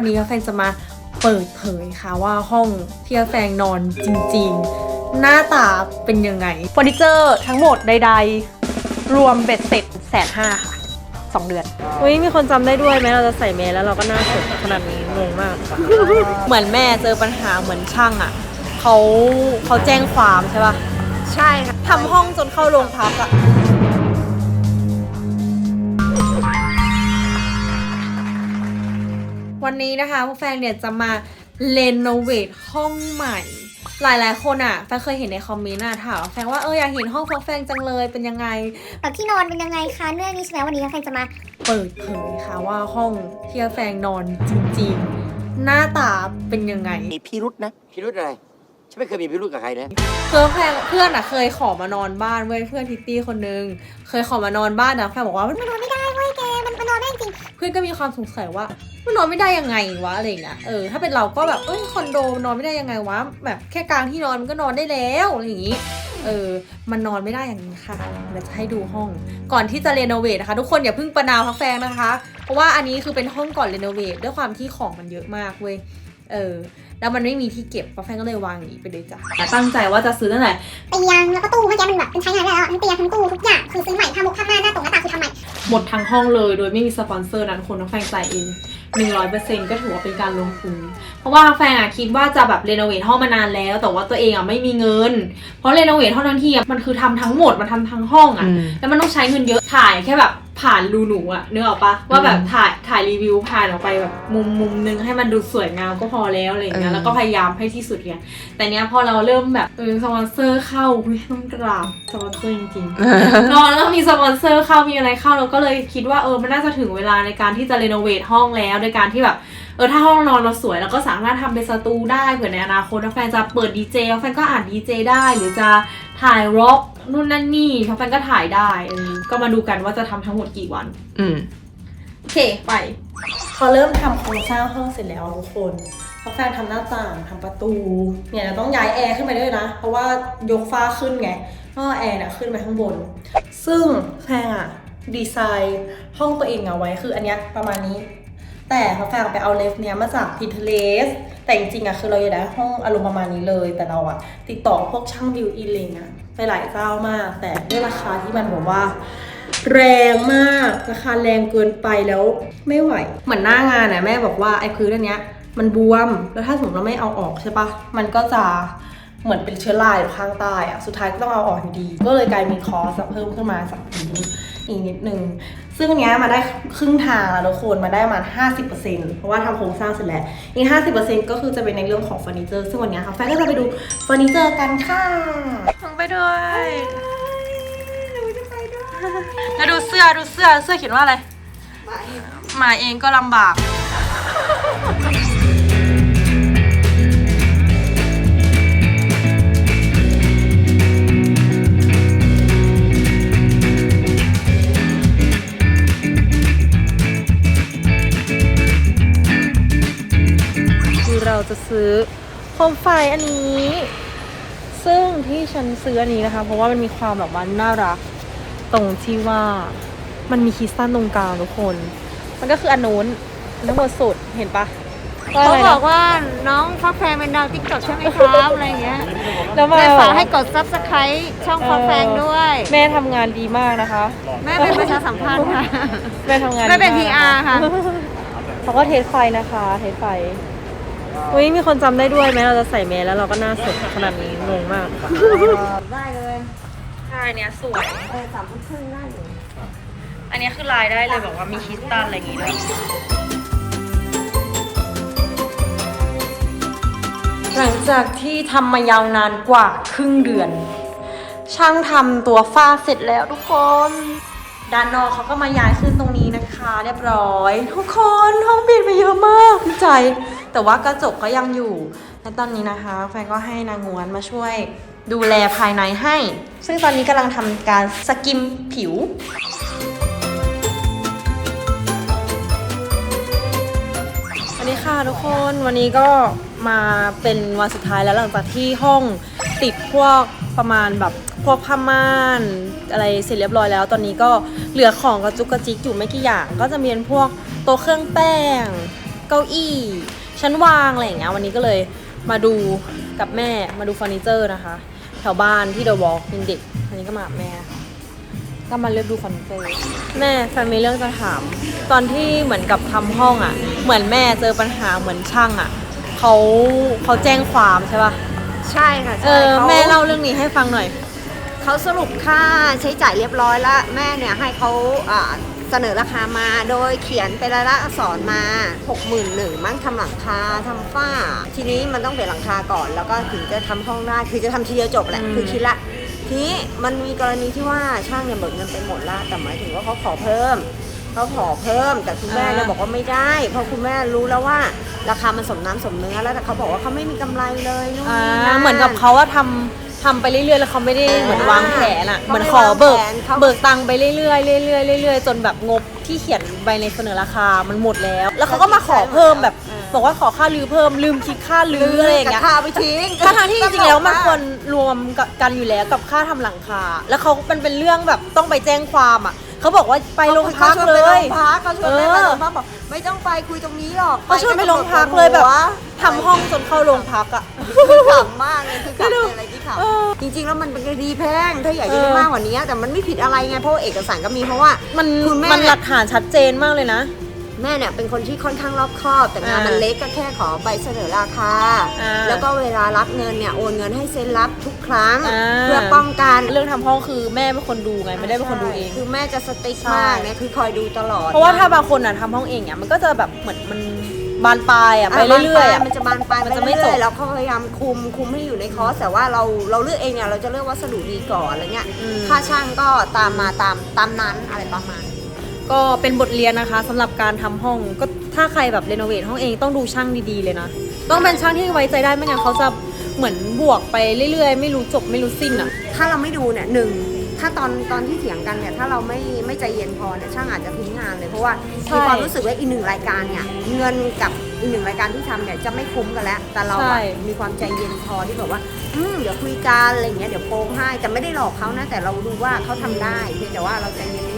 วันนี้แฟนจะมาเปิดเผยค่ะว่าห้องที่แฟนนอนจริงๆ หน้าตาเป็นยังไงเฟอร์นิเจอร์ทั้งหมดใดๆ รวมเบ็ดเสร็จแสนห้าค่ะสองเดือนเฮ้ยมีคนจำได้ด้วยไหมเราจะใส่เมสแล้วเราก็หน้าสดขนาดนี้งงมาก เหมือนแม่เจอปัญหาเหมือนช่างอะเขาเขาแจ้งความใช่ปะใช่ค่ะทำห้องจนเข้าโรงพักอะ วันนี้นะคะพวกแฟนเนี่ยจะมาเรโนเวทห้องใหม่ หลายๆ คนอะแฟนเคยเห็นในคอมเมนต์อะถามว่าแฟนว่าเอออยากเห็นห้องพวกแฟนจังเลยเป็นยังไง แบบที่นอนเป็นยังไงคะเรื่องนี้ใช่ไหมวันนี้แฟนจะมาเปิดเผยค่ะว่าห้องที่แฟนนอนจริงๆ หน้าตาเป็นยังไง มีพิรุษนะพิรุธอะไร ฉันไม่เคยมีพิรุธกับใครนะเพื่อนแฟนเพื่อนอะเคยขอมานอนบ้านเว้ยเพื่อนทิตตี้คนนึงเคยขอมานอนบ้านนะแฟนบอกว่ามันมันนอนไม่ได้ ได้จริง เพื่อนก็มีความสงสัยว่ามันนอนไม่ได้ยังไงวะอะไรอย่างเงี้ย เออ ถ้าเป็นเราก็แบบ เอ้ย คอนโดนอนไม่ได้ยังไงวะ แบบแค่กลางที่นอนมันก็นอนได้แล้วอะไรอย่างงี้ เออ มันนอนไม่ได้อย่างนี้ค่ะเราจะให้ดูห้อง ก่อนที่จะเรโนเวทนะคะ ทุกคนอย่าเพิ่งประนามพักแฟงนะคะ เพราะว่าอันนี้คือเป็นห้องก่อนเรโนเวทด้วยความที่ของมันเยอะมากเว้ย เออ แล้วมันไม่มีที่เก็บพักแฟงก็เลยวางอย่างนี้ไปเลยจ้ะตั้งใจว่าจะซื้อตั้งแต่เตียงแล้วก็ตู้เมื่อกี้มันแบบมันใช้งานได้แล้วอะทั้งเตียงทั้งตู้ทุกอย่างคือซื้อใหม่ผ้ามุกผ้าม่านหน้าตรงหน้าต่างคือทำใหม่หมดทั้งห้องเลยโดยไม่มีสปอนเซอร์นั้นคนทั้งแฟนจ่ายเองหนึ่งร้อยเปอร์เซ็นต์ก็ถือว่าเป็นการลงทุน เพราะว่าแฟนอะคิดว่าจะแบบเรโนเวทห้องมานานแล้ว แต่ว่าตัวเองอะไม่มีเงิน เพราะเรโนเวทห้องทั้งที่อะมันคือทำทั้งหมดมันทำทั้งห้องอะอืมแล้วมันต้องใช้เงินเยอะถ่ายแค่แบบ ผ่านรูหนูอะนึกออกปะว่าแบบถ่ายถ่ายรีวิวผ่านออกไปแบบมุมมุมนึงให้มันดูสวยงามก็พอแล้วอะไรอย่างเงี้ยเออแล้วก็พยายามให้ที่สุดเนี่ยแต่เนี้ยพอเราเริ่มแบบเออสปอนเซอร์เข้าอุ๊ยต้องกราบสปอนเซอร์จริงๆนอนแล้วมีสปอนเซอร์เข้ามีอะไรเข้าเราก็เลยคิดว่าเออมันน่าจะถึงเวลาในการที่จะรีโนเวทห้องแล้วโดยการที่แบบเออถ้าห้องนอนเราสวยเราก็สามารถทำเป็นสตูได้เผื่อในอนาคตถ้าแฟนจะเปิดดีเจแฟนก็อ่านดีเจได้หรือจะ ถ่ายร็อกนู่นนั่นนี่ถ้าแฟนก็ถ่ายได้เออก็มาดูกันว่าจะทำทั้งหมดกี่วัน อืม โอเคไป พอเริ่มทำโครงสร้างห้องเสร็จแล้วทุกคนพอแฟนทำหน้าต่างทำประตู เนี่ยเราต้องย้ายแอร์ขึ้นไปด้วยนะ เพราะว่ายกฟ้าขึ้นไงก็แอร์น่ะขึ้นไปข้างบน ซึ่งแฟนอะดีไซน์ห้องตัวเองเอาไว้คืออันเนี้ยประมาณนี้ แต่พอแฟนไปเอาเลฟเนี้ยมาจาก Pinterest แต่จริงๆอะคือเราอยากได้ห้องอารมณ์ประมาณนี้เลย แต่เราอะติดต่อพวกช่างบิวอินเลงอะไปหลายเจ้ามาก แต่ด้วยราคาที่มันแบบว่า แรงมากราคาแรงเกินไปแล้วไม่ไหว เหมือนหน้างานนะแม่บอกว่าไอ้พื้นอันเนี้ยมันบวม แล้วถ้าสมมติเราไม่เอาออกใช่ปะมันก็จะเหมือนเป็นเชื้อราอยู่ข้างใต้อะสุดท้ายก็ต้องเอาออกอยู่ดี ก็เลยกลายมีคอสเพิ่มขึ้นมาจากนี้อีกนิดนึง ซึ่งอันเนี้ยมาได้ครึ่งทางแล้วทุกคนมาได้มา 50%เพราะว่าทำโครงสร้างเสร็จแล้วอีก 50%ก็คือจะเป็นในเรื่องของเฟอร์นิเจอร์ซึ่งวันเนี้ยค่ะแฟนก็จะไปดูเฟอร์นิเจอร์กันค่ะลงไปด้วยหนูจะไปด้วยแล้วดูเสื้อดูเสื้อเสื้อเขียนว่าอะไร มาเองก็ลำบาก ซื้อโคมไฟอันนี้ ซึ่งที่ฉันซื้ออันนี้นะคะ เพราะว่ามันมีความแบบว่าน่ารัก ตรงที่ว่ามันมีคริสตัลตรงกลางทุกคน มันก็คืออันนู้นอันทั้งหมดสุดเห็นปะว่าเขาอะไรบนะ อกว่าน้องฟักแฟงเป็นดาวติ๊กต็อกใช่ไหมครับอะไรอย่างเงี้ยแล้วมา แม่ฝากให้กดซับสไครต์ช่องฟักแฟงด้วย แม่ทำงานดีมากนะคะ แม่เป็นประชาสัมพันธ์ค่ะ แม่ทำงานแม่เป็น ดีมาก PR ค่ะ เขาก็เทสไฟนะคะ เทสไฟ อุ้ยมีคนจำได้ด้วยไหมเราจะใส่แมสแล้วเราก็หน้าสดขนาดนี้งงมาก ได้เลยใช่เนี้ยสวย เออสามทุ่มครึ่งได้อยู่อันเนี้ยคือลายได้เลยแบบว่ามีคริสตัลอะไรอย่างงี้ด้วยหลังจากที่ทำมายาวนานกว่าครึ่งเดือน ช่างทำตัวฝ้าเสร็จแล้วทุกคน ด้านนอกเขาก็มาย้ายขึ้นตรงนี้นะคะ เรียบร้อย ทุกคนห้องเปลี่ยนไปเยอะมากดีใจ แต่ว่ากระจกก็ยังอยู่ และตอนนี้นะคะ แฟนก็ให้นางงวนมาช่วยดูแลภายในให้ ซึ่งตอนนี้กำลังทำการสกิมผิวสวัสดีค่ะทุกคนวันนี้ก็ มาเป็นวันสุดท้ายแล้วหลังจากที่ห้องติดพวกประมาณแบบพวกผ้าม่านอะไรเสร็จเรียบร้อยแล้ว ตอนนี้ก็เหลือของกระจุกกระจิกอยู่ไม่กี่อย่าง ก็จะมีพวกโต๊ะเครื่องแป้ง เก้าอี้ชั้นวางอะไรอย่างเงี้ยวันนี้ก็เลยมาดูกับแม่มาดูเฟอร์นิเจอร์นะคะ แถวบ้านที่เดอะวอล์กเป็นเด็กวันนี้ก็มาแม่ก็มาเลือกดูเฟอร์นิเจอร์แม่แฟนมีเรื่องจะถาม ตอนที่เหมือนกับทำห้องอะ่ะ เหมือนแม่เจอปัญหาเหมือนช่างอะ่ะ เขาเขาแจ้งความใช่ปะใช่ค่ะเอใช่อขาแม่เล่าเรื่องนี้ให้ฟังหน่อย เขาสรุปค่าใช้จ่ายเรียบร้อยแล้ว แม่เนี่ยให้เขาอ่าเสนอราคามาโดยเขียนเป็นรายละอักษรมา61,000มั้งทำหลังคาทำฝ้า ทีนี้มันต้องเปลี่ยนหลังคาก่อน แล้วก็ถึงจะทำห้องได้คือจะทำทีเดียวจบแหละอืม คือคิดละ ทีนี้มันมีกรณีที่ว่าช่างเนี่ยเบิกเงินไปหมดละแต่หมายถึงว่าเขาขอเพิ่ม เขาขอเพิ่มแต่คุณแม่เนี่ยบอกว่าไม่ได้ เพราะคุณแม่รู้แล้วว่า ราคามันสมน้ำสมเนื้อแล้วแต่เขาบอกว่าเขาไม่มีกำไรเลยนู่นอ่านี่นั่น เหมือนกับเขาว่าทำทำไปเรื่อยๆ แล้วเขาไม่ได้เหมือนวางแผนอะเขาเหมือนไม่ขอเบิกวางแผนเขา เบิกตังค์ไปเรื่อยๆเรื่อยๆเรื่อยๆ จนแบบงบที่เขียนใบในเสนอราคา มันหมดแล้ว แล้วเขาก็มาขอเพิ่มแบบ บอกว่าขอค่ารื้อเพิ่มลืมคิดค่ารื้ออะไรอย่างเงี้ย แต่ค่าไปทิ้งทั้งทางๆที่จริงๆแล้วมันควรรวมกันอยู่แล้วกับค่าทำหลังคา แล้วเขามันเป็นเรื่องแบบต้องไปแจ้งความอะ เขาบอกว่าไปโรงพักขาชวนเลไปโรยงพักเขาชวนไปเออโรงพักบอกไม่ต้องไปคุยตรงนี้หรอกเขาชวนไปโรงพักเลยแบบทำห้องจนเข้าโรงพักอะคือขำมากเลยคือขำไม่รู้เป็นอะไรที่ขเออำจริงๆแล้วมันเป็นคดีแพ่งถ้าอยากจะเอได้อมากกว่านี้ แต่มันไม่ผิดอะไรไงเพราะว่าเอกสารก็มีเพราะว่ามันคุณแม่มันหลักฐานชัดเจนมากเลยนะ แม่เนี่ยเป็นคนที่ค่อนข้างรอบคอบ แต่งานอ่ามัมันเล็กก็แค่ขอใบเสนอราคาอ่าแล้วก็เวลารับเงินเนี่ยโอนเงินให้เซ็นรับทุกครั้งอ่าเพื่อป้องกันเรื่องทำห้องคือแม่เป็นคนดูไงไม่ได้เป็นคนดูเอง คือแม่จะสติ๊กใช่มากเนี่ยคือคอยดูตลอด เพราะว่าถ้าบางคนอะทำห้องเองเนี่ยมันก็จะแบบเหมือนมันบานปลายอะไปเรื่อยๆอะมันจะบานปลายมันจะไม่จบปเรื่อยๆแล้วเขาพยายามคุมคุมให้อยู่ในคอร์สแต่ว่าเราเราเลือกเองเนี่ยเราจะเลือกวัสดุดีก่อนอะไรเงี้ยอืมค่าช่างก็ตามมาตามตามนั้นอะไรประมาณ ก็เป็นบทเรียนนะคะสำหรับการทำห้องก็ถ้าใครแบบรีโนเวทห้องเองต้องดูช่างดีๆเลยนะ ต้องเป็นช่างที่ไว้ใจได้ไม่งั้นเขาจะเหมือนบวกไปเรื่อยๆ ไม่รู้จบไม่รู้สิ้นอะ ถ้าเราไม่ดูเนี่ยหนึ่งถ้าตอนตอนที่เถียงกันเนี่ยถ้าเราไม่ไม่ใจเย็นพอเนี่ยช่างอาจจะทิ้งงานเลยเพราะว่าใช่มีความรู้สึกว่าอีกหนึ่งรายการเนี่ยเงินกับอีกหนึ่งรายการที่ทำเนี่ยจะไม่คุ้มกันแล้ว แต่เราใช่อะมีความใจเย็นพอที่แบบว่าอืมเดี๋ยวคุยกันอะไรอย่างเงี้ยเดี๋ยวโป้งให้แต่ไม่ได้หลอกเขานะแต่เราดูว่าเขาทำได้เพียงแต่ว่าเราใจเย็น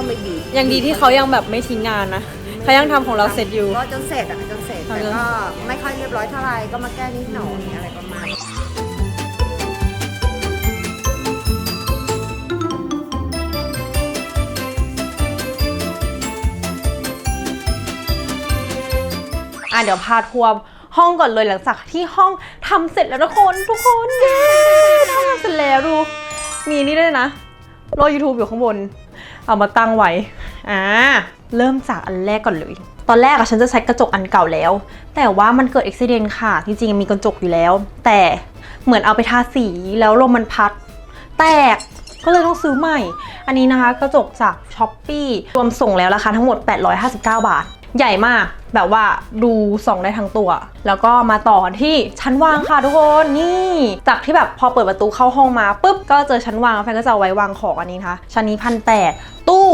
ต้องไปบีบยังดีที่เขายังแบบไม่ทิ้งงานนะเขายังทำของเราเสร็จอยู่ ก็จนเสร็จอะจนเสร็จทำแต่จนก็ไม่ค่อยเรียบร้อยเท่าไหร่ก็มาแก้นิดหน่อยอะไรประมาณนี้อะเดี๋ยวพาทัวร์ห้องก่อนเลยหลังจากที่ห้องทำเสร็จแล้วทุกคนทุกคนเย้ทำเสร็จแล้วดู มีนี่ด้วยนะโล YouTube อยู่ข้างบน เอามาตั้งไว้ อ่า เริ่มจากอันแรกก่อนเลย ตอนแรกอะฉันจะใช้กระจกอันเก่าแล้ว แต่ว่ามันเกิดอุบิเหตุค่ะ จริงๆมีกระจกอยู่แล้ว แต่เหมือนเอาไปทาสีแล้วลมมันพัด แตก ก็เลยต้องซื้อใหม่ อันนี้นะคะกระจกจากช้อปปีรวมส่งแล้วราคาทั้งหมด 859 บาท ใหญ่มาก แบบว่าดูส่องได้ทั้งตัว แล้วก็มาต่อที่ชั้นวางค่ะทุกคนนี่จากที่แบบพอเปิดประตูเข้าห้องมาปุ๊บก็เจอชั้นวางแฟนก็จะเอาไว้วางของอันนี้นะคะชั้นนี้พันแปดตู้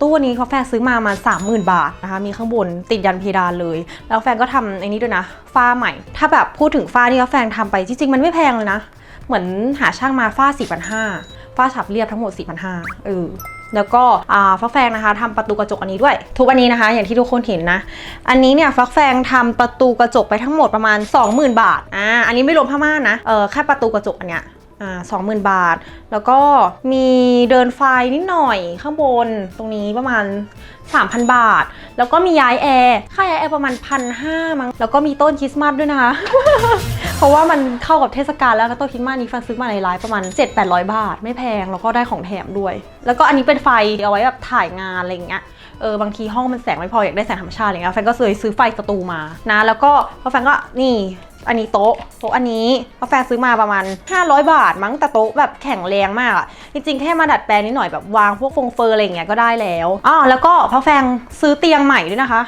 ตู้อันนี้เขาแฟนซื้อมามาสามหมื่นบาทนะคะมีข้างบนติดยันเพดานเลย แล้วแฟนก็ทำไอ้นี้ด้วยนะฝ้าใหม่ ถ้าแบบพูดถึงฝ้าที่เขาแฟนทำไปจริงๆมันไม่แพงเลยนะ เหมือนหาช่างมาฝ้า4,500ฝ้าฉับเรียบทั้งหมด4,500เออ แล้วก็ฟักแฟงนะคะทำประตูกระจกอันนี้ด้วย ทุกอันนี้นะคะ อย่างที่ทุกคนเห็นนะ อันนี้เนี่ยฟักแฟงทำประตูกระจกไปทั้งหมดประมาณ 20,000 บาทอ่าอันนี้ไม่รวมผ้าม่านนะเออแค่ประตูกระจกอันเนี้ยอ่าสองหมื่นบาท แล้วก็มีเดินไฟนิดหน่อยข้างบนตรงนี้ประมาณ 3,000 บาท แล้วก็มีย้ายแอร์ ค่าย้ายแอร์ประมาณพันห้ามั้ง แล้วก็มีต้นคริสต์มาสด้วยนะคะ ราะว่ามันเข้ากับเทศกาลแล้วก็ต้นคริสต์มาสนี้ฟังซื้อมาในไลน์ประมาณ 7-800 บาท ไม่แพงแล้วก็ได้ของแถมด้วย แล้วก็อันนี้เป็นไฟเอาไว้แบบถ่ายงานอะไรเงี้ยเออบางทีห้องมันแสงไม่พออยากได้แสงธรรมชาติอะไรเงี้ยแฟนก็เลยซื้อไฟประตูมานะแล้วก็พอแฟนก็นี่อันนี้โต๊ะโต๊ะอันนี้พอแฟนซื้อมาประมาณ 500 บาท มั้งแต่โต๊ะแบบแข็งแรงมากอะจริงๆแค่มาดัดแปลงนิดหน่อยแบบวางพวกฟงเฟอร์อะไรอย่างเงี้ยก็ได้แล้วอ๋อแล้วก็พอแฟนซื้อเตียงใหม่ด้วยนะคะ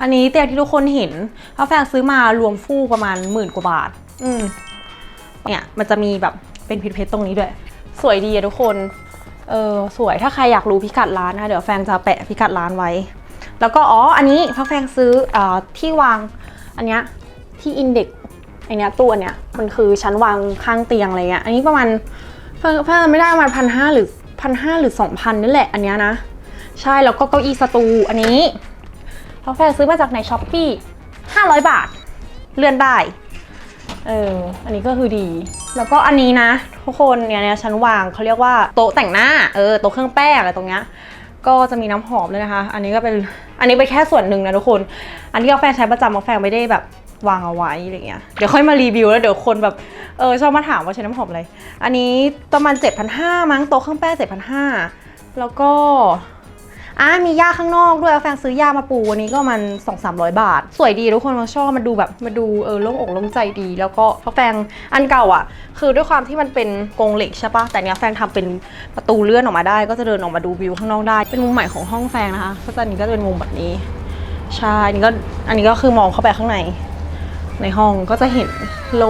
อันนี้เตียงที่ทุกคนเห็นพอแฟนซื้อมารวมฟูกประมาณหมื่นกว่าบาท อืมเนี่ยมันจะมีแบบเป็นเพชรๆตรงนี้ด้วย สวยดีอะทุกคนเออสวยถ้าใครอยากรู้พิกัดร้านนะเดี๋ยวแฟงจะแปะพิกัดร้านไว้ แล้วก็อ๋ออันนี้พระแฟงซื้ออที่วางอันเนี้ยที่อินเด็กไอเนี้ยตู้อันเนี้ยมันคือชั้นวางข้างเตียงอะไรเงี้ยอันนี้ประมาณเพิ่งเพิ่งไม่ได้ประมาณพันห้าหรือพันห้าหรือสองพันนี่แหละอันเนี้ยนะ ใช่แล้วก็เก้าอี้สตูอันนี้เพราแฟนซื้อมาจากในช้อปปี้500บาท เลื่อนได้ เออ อันนี้ก็คือดี แล้วก็อันนี้นะ ทุกคนเนี่ยเนี่ยฉันวางเขาเรียกว่าโต๊ะแต่งหน้า เออ โต๊ะเครื่องแป้งอะไรตรงเนี้ย ก็จะมีน้ำหอมเลยนะคะ อันนี้ก็เป็น อันนี้เป็นแค่ส่วนหนึ่งนะทุกคน อันที่กาแฟนใช้ประจำกาแฟนไม่ได้แบบวางเอาไว้อะไรเงี้ย เดี๋ยวค่อยมารีวิวแล้วเดี๋ยวคนแบบ เออชอบมาถามว่าใช้น้ำหอมอะไร อันนี้ประมาณ7,500มั้งโต๊ะเครื่องแป้ง7,500แล้วก็ อะมียาข้างนอกด้วยแฟนซื้อยามาปูวันนี้ก็มันสองสามร้อยบาท สวยดีทุกคนมาชอบมาดูแบบมาดูเออโล่งอกโล่งใจดี แล้วก็เพราะแฟงอันเก่าอะ คือด้วยความที่มันเป็นกรงเหล็กใช่ปะแต่เนี้ยแฟงทำเป็นประตูเลื่อนออกมาได้ ก็จะเดินออกมาดูวิวข้างนอกได้ เป็นมุมใหม่ของห้องแฟงนะคะก็จะอันนี้ก็จะเป็นมุมแบบนี้ใช่อันนี้ก็อันนี้ก็คือมองเข้าไปข้างใน ในห้องก็จะเห็นโล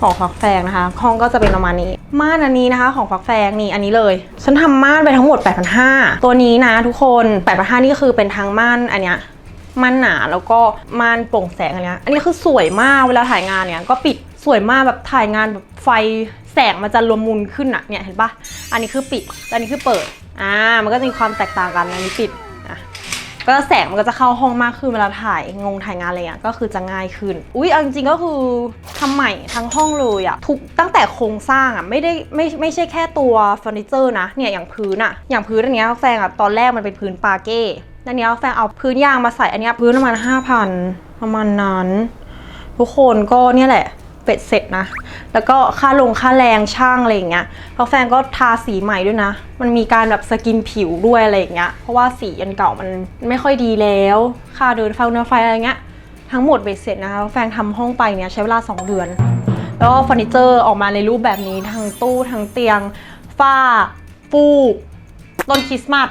ของฟักแฟงนะคะ ห้องก็จะเป็นประมาณนี้ ม่านอันนี้นะคะ ของฟักแฟงนี่อันนี้เลย ฉันทำม่านไปทั้งหมด 8,500 ตัวนี้นะทุกคน8,500นี่ก็คือเป็นทางม่านอันเนี้ยม่านหนาแล้วก็ม่านโปร่งแสงอันเนี้ยอันนี้คือสวยมากเวลาถ่ายงานเนี่ยก็ปิดสวยมากแบบถ่ายงานแบบไฟแสงมันจะรวมมุนขึ้นอะเนี่ยเห็นปะอันนี้คือปิดอันนี้คือเปิดอ่ามันก็จะมีความแตกต่างกันอันนี้ปิด ก็แสงมันก็จะเข้าห้องมากขึ้นเวลาถ่ายงงถ่ายงานอะไรเงี้ยก็คือจะง่ายขึ้น อุ้ยเอาจริงๆก็คือทำใหม่ทั้งห้องเลยอะทุกตั้งแต่โครงสร้างอะไม่ได้ไม่ไม่ใช่แค่ตัวเฟอร์นิเจอร์นะเนี่ยอย่างพื้นอะอย่างพื้นอันเนี้ยแฟงอะตอนแรกมันเป็นพื้นปาเก้อันนี้แฟงเอาพื้นยางมาใส่อันนี้พื้นประมาณห้าพันประมาณนั้น ทุกคนก็เนี่ยแหละ เป็ดเสร็จนะ แล้วก็ค่าลงค่าแรงช่างอะไรอย่างเงี้ยเพราะแฟนก็ทาสีใหม่ด้วยนะ มันมีการแบบสกินผิวด้วยอะไรอย่างเงี้ย เพราะว่าสีอันเก่ามันไม่ค่อยดีแล้ว ค่าเดินไฟเนื้อไฟอะไรเงี้ย ทั้งหมดเบ็ดเสร็จนะคะ แฟนทำห้องไปเนี่ยใช้เวลา 2 เดือน แล้วก็เฟอร์นิเจอร์ออกมาในรูปแบบนี้ทั้งตู้ทั้งเตียง ฝ้า ฟูก ต้นคริสต์มาส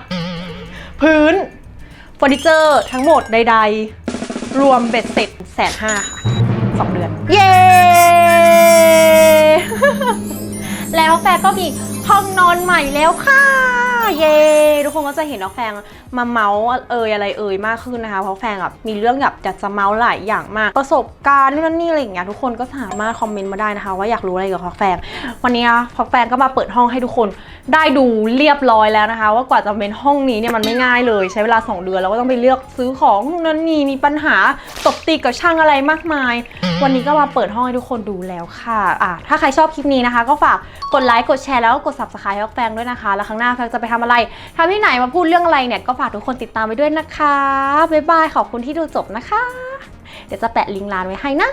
พื้น เฟอร์นิเจอร์ทั้งหมดใด ๆ รวมเบ็ดเสร็จแสนห้าค่ะสองเดือน เย้ แฟก็มีห้องนอนใหม่แล้วค่ะ เย้ทุกคนก็จะเห็นน้องแฟงมาเมาส์เอ่ยอะไรเอ่ยมากขึ้นนะคะ เพราะแฟงแบบมีเรื่องแบบอยากจะเมาส์หลายอย่างมาก ประสบการณ์นู่นนนนี่อะไรอย่างเงี้ยทุกคนก็สามารถคอมเมนต์มาได้นะคะ ว่าอยากรู้อะไรเกี่ยวกับพักแฟงวันนี้พักแฟงก็มาเปิดห้องให้ทุกคน ได้ดูเรียบร้อยแล้วนะคะ ว่ากว่าจะเป็นห้องนี้เนี่ยมันไม่ง่ายเลย ใช้เวลา 2 เดือนแล้วก็ต้องไปเลือกซื้อของนู่นนั่นนี่มีปัญหาตบตีกับช่างอะไรมากมาย วันนี้ก็มาเปิดห้องให้ทุกคนดูแล้วค่ะอะ ถ้าใครชอบคลิปนี้นะคะ ก็ฝากกดไลค์กดแชร์แล้วก็กด subscribe ให้แฟงด้วยนะคะ แล้วครั้งหน้าแฟงจะไปทำอะไรทำที่ไหนมาพูดเรื่องอะไรเนี่ยก็ฝากทุกคนติดตามไปด้วยนะคะบ๊ายบายขอบคุณที่ดูจบนะคะ เดี๋ยวจะแปะลิงก์ร้านไว้ให้นะ